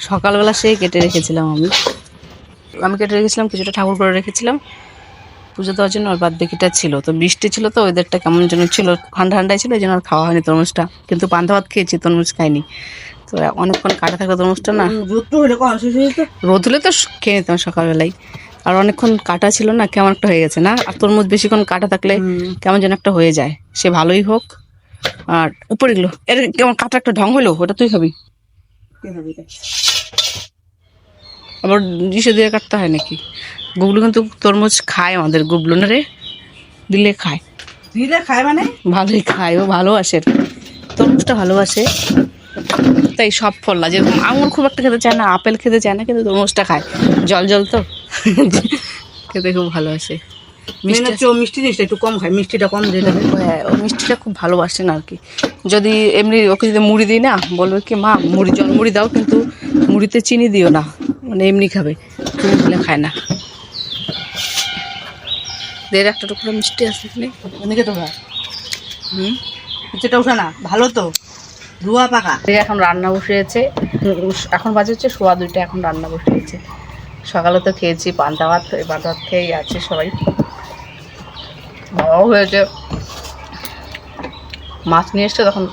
সকালবেলা সেই কেটে রেখেছিলাম আমি। আমি কেটে রেখেছিলাম কিছুটা ঠাকুর করে রেখেছিলাম। পুজো দেওয়ার জন্য আর বাদ বাকিটা ছিল। তো বৃষ্টি ছিল তো ওয়েদারটা কেমন যেন ছিল। ঠান্ডা ঠান্ডাই ছিল এই জন্য আর খাওয়া হয়নি তরমুজটা। কিন্তু পান্তা ভাত খেয়েছি তরমুজ খাইনি। তো অনেকক্ষণ কাটা থাকা তরমুজটা না। হয়ে রোদ হলে তো খেয়ে নিতাম সকালবেলায় আর অনেকক্ষণ কাটা ছিল না কেমন একটা হয়ে গেছে না। আর তরমুজ বেশিক্ষণ কাটা থাকলে কেমন যেন একটা হয়ে যায়। সে ভালোই হোক। আর উপরে গেলো এর কেমন কাটা একটা ঢং হলো ওটা তুই খাবি? আবার ইসে দিয়ে কাটতে হয় নাকি? গুবলু কিন্তু তরমুজ খায় আমাদের গুবলু না রে? দিলে খায়। দিলে খায় মানে? ভালোই খায় ও ভালোবাসে। তরমুজটা ভালোবাসে। তাই সব ফল না যেরকম আঙুর খুব একটা খেতে চায় না আপেল খেতে চায় না কিন্তু তরমুজটা খায়। জল জল তো? খেতে খুব ভালোবাসে। মিষ্টি জিনিসটা একটু কম খায় মিষ্টিটা কম দিলে হ্যাঁ ও মিষ্টিটা খুব ভালোবাসে না আর কি। যদি এমনি ওকে যদি মুড়ি দিই না বলবে কি মা মুড়ি জল মুড়ি দাও কিন্তু মুড়িতে চিনি দিও না। মানে এমনি খাবে। চিনি দিলে খায় না। দের একটা টুকরো মিষ্টি আছে এখানে। তো হুম? নিচেটা উঠে না ভালো তো। ধোয়া পাকা। এখন রান্না বসিয়েছে। এখন বাজে হচ্ছে সোয়া দুইটা এখন রান্না বসিয়েছে। সকালে তো খেয়েছি পান্তা ভাত এই পান্তা ভাত খেয়েই আছে সবাই। বাবাও হয়েছে। মাছ নিয়ে এসছে তখন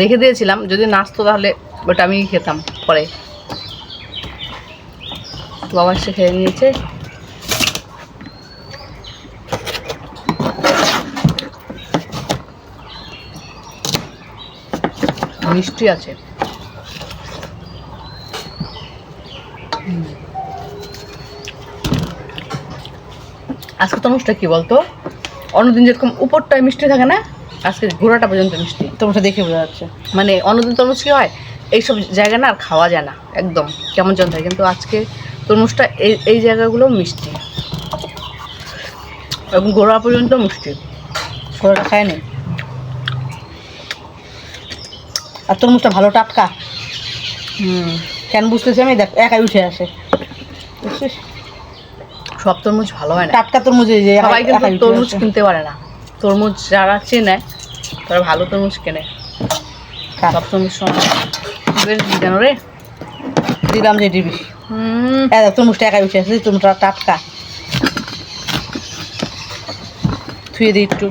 রেখে দিয়েছিলাম। যদি নাচতো তাহলে ওটা আমি খেতাম পরে। বাবা এসে খেয়ে নিয়েছে। মিষ্টি আছে। আজকে তরমুজটা কি বলতো? অন্যদিন যেরকম উপরটায় মিষ্টি থাকে না আজকে ঘোড়াটা পর্যন্ত মিষ্টি। তোমারটা দেখে বোঝা যাচ্ছে। মানে অন্যদিন তরমুজ কি হয় এইসব জায়গা না আর খাওয়া যায় না একদম। কেমন জন থাকে? কিন্তু আজকে তরমুজটা এই এই জায়গাগুলো মিষ্টি। এবং গোড়া পর্যন্ত মিষ্টি। ছোটটা খায় নি আর তরমুজটা ভালো টাটকা। হুম কেন বুঝতেছি আমি? দেখ একাই উঠে আসে। বুঝছিস? সব তরমুজ ভালো হয় না। টাটকা তরমুজ এই যে সবাই কিন্তু তরমুজ কিনতে পারে না। তরমুজ যারা চেনে তারা ভালো তরমুজ কেনে। সব তরমুজ সমান। বেশ কেন রে? দিলাম যে দিবি। তরমুজটা তরমুজটা টাটকা। দিই একটু।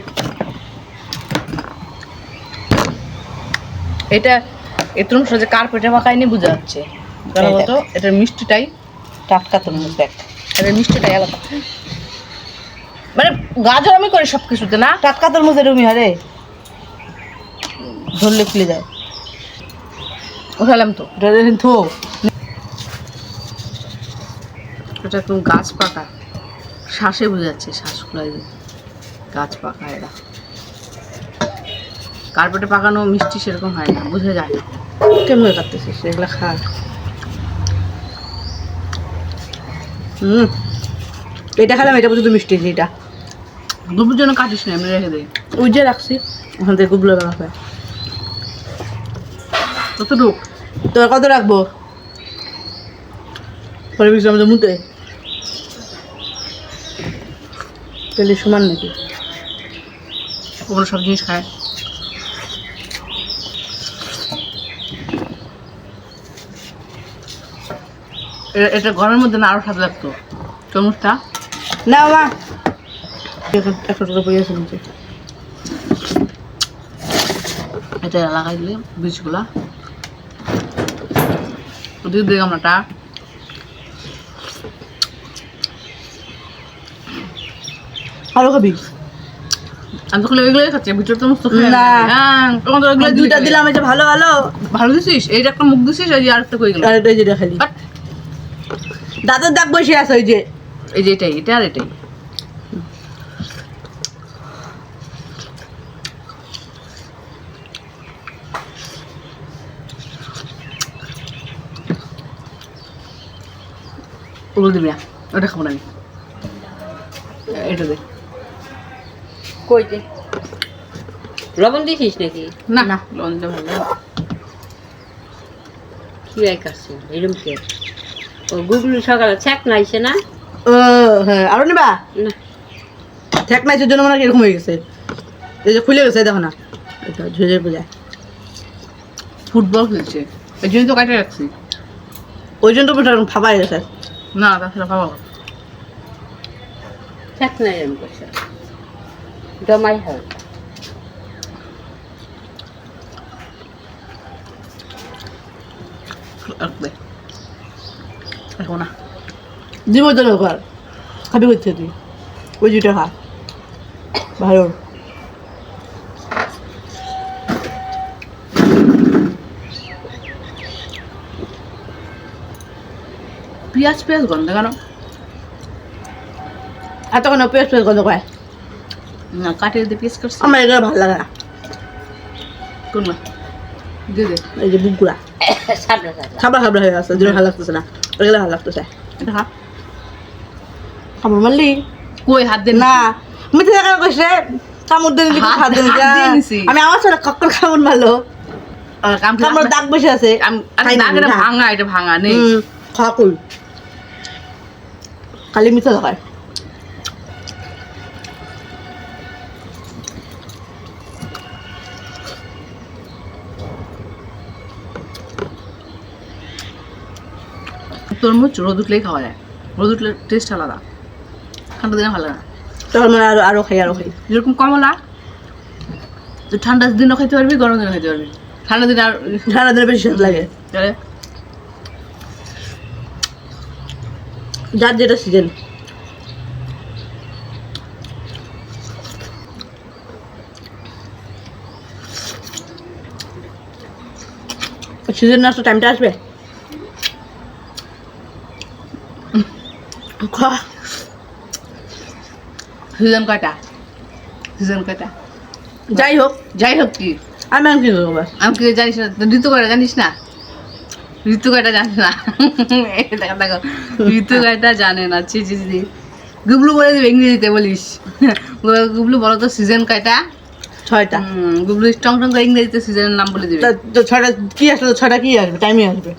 এটা তরমুজটা যে কার্পেটে মাখায়নি বোঝা যাচ্ছে। কেন বলতো? এটার মিষ্টিটাই টাটকা তরমুজ দেখ। এটার মিষ্টিটাই আলাদা। মানে গাজর আমি করি সব কিছুতে না? টাটকা তরমুজ এরকমই হয় রে। ধরলে খুলে যায়। উঠালাম তো। থো। এটা একদম গাছ পাকা। শ্বাসে বোঝা যাচ্ছে শ্বাসগুলো গাছ পাকা এরা। কার্পেটে পাকানো মিষ্টি সেরকম হয় না বোঝা যায় না। কেমন কাটতেছিস? এগুলা খা হুম। এটা খেলাম এটা পর্যন্ত মিষ্টি আছে এটা। দুপুর জন্য কাটিস না এমনি রেখে দেয় ওই যে রাখছি। ওখান থেকে গুবলো রাখা কতটুক তোর কত রাখব? পরে মুতে। তাহলে সমান নাকি? ওগুলো সব জিনিস খায়। এটা গরমের মধ্যে না আরও স্বাদ লাগতো। তরমুজটা? না মা। একটা আছে এটা লাগাই দিলে বীজগুলা ওদিকে দিয়ে আমরাটা আরও খাবি? আমি তো খালি ওইগুলোই খাচ্ছি ভিতরে তো মস্ত হ্যাঁ তখন তো ওইগুলো দুইটা দিলাম এই যে ভালো ভালো। ভালো দিছিস? এইটা একটা মুখ দিছিস এই যে আরেকটা কই গেল? আর এটা যেটা খালি দাঁতের দাগ বসে আছে ওই যে। এই যে এটাই এটা আর এটাই। ওগুলো দিবি না ওটা খাব না আমি। এটা দে। লবণ দিছিস নাকি? না। না লবণ কি এরম কে ও গুগলু সকালে ছ্যাক নাইছে না? ও হ্যাঁ আরও নিবা? না। ঠেক নাইছের জন্য মনে এরকম হয়ে গেছে। এই যে খুলে গেছে দেখো না। এটা বোঝায় ফুটবল খেলছে। ওই জন্য তো কাটে রাখছি। ওই জন্য তো হয়ে গেছে না তাছাড়া খাব চেক নাই এরম করছে। জমাই হয়। রাখব না। ঘর। খাবি করছে তুই? ওই দুইটা খা। ভালো। পেঁয়াজ পেঁয়াজ গন্ধ কেন? এত কোনো পেস্ট পেস্ট কত কয়? না কাটে দিয়ে পেঁয়াজ করছি। আমার এগুলো ভালো লাগে না। কোন দে এই যে বুকগুলা। সাবলা সাবলা। খাবার খাবার হয়ে গেছে যেন ভালো লাগতেছে না। এগুলো ভালো লাগতেছে। এটা খা। খাবার মারলি? কই হাত দে না। মিথ্যে দেখা কইছে কামড় দিলি হাত- দিয়ে আমি আমার সাথে কক্কর কামড় মারলো? কামড় দাগ বসে আছে। খাই না, এটা ভাঙা এটা ভাঙা নেই। হুম, খা কই? খালি মিথ্যে দেখায় তরমুজ রোদ উঠলেই খাওয়া যায়। রোদ উঠলে টেস্ট আলাদা। ঠান্ডা দিনে ভালো না। মানে আরও আরও খাই আরও খাই। যেরকম কমলা তুই ঠান্ডার দিনও খেতে পারবি গরম দিনও খেতে পারবি। ঠান্ডা দিনে আর ঠান্ডা দিনে বেশি লাগে। চলে যার যেটা সিজন সিজন না টাইমটা আসবে? সিজন কয়টা? সিজন কয়টা? যাই হোক। যাই হোক কি। আমি আর কি করব আমি কি জানিস না? ঋতু কয়টা জানিস না? ঋতু কয়টা জানিস না। দেখো দেখো ঋতু কয়টা জানে না ছি ছি ছি। গুবলু বলে দিবে ইংরেজিতে বলিস। গুবলু বলো তো সিজন কয়টা? ছয়টা। গুবলু স্ট্রং স্ট্রং করে ইংরেজিতে সিজনের নাম বলে দিবে। তো ছয়টা কি আসলে? ছয়টা কি আসবে? টাইমে আসবে।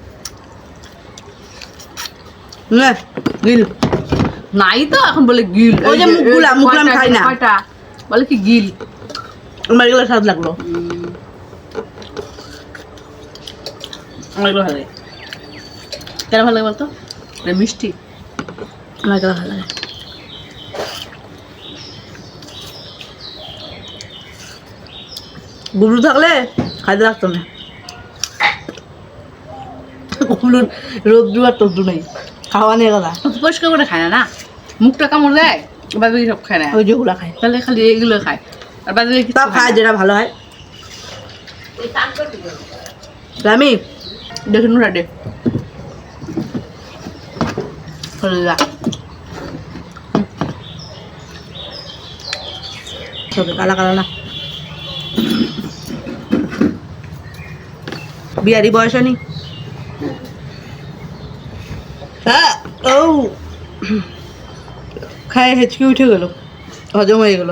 না গিল। নাই তো এখন বলে গিল। ওই যে মুখগুলা, মুখগুলা খাই না। বলে কি গিল। আমার এগুলো স্বাদ লাগল। আমার ভালো লাগে। কেন ভালো লাগে বলতো? এটা মিষ্টি। আমার ভালো লাগে। গুবলু থাকলে খাইতে লাগতো না। গুবলুর রোদ্রু আর টদ্রু নেই। খাওয়া নিয়ে কথা পরিষ্কার করে খায় না না? মুখটা কামড় দেয়? বাদ সব খায় না। ওই যেগুলো খায়। তাহলে খালি এগুলো খায়। আর বাদ খায় যেটা ভালো হয়। আমি দেখে নুরা দে চলে যা তোকে কালা কালা না বিয়ারি বয়স হয়নি হ্যাঁ ও খায় হেঁচকি উঠে গেল হজম হয়ে গেল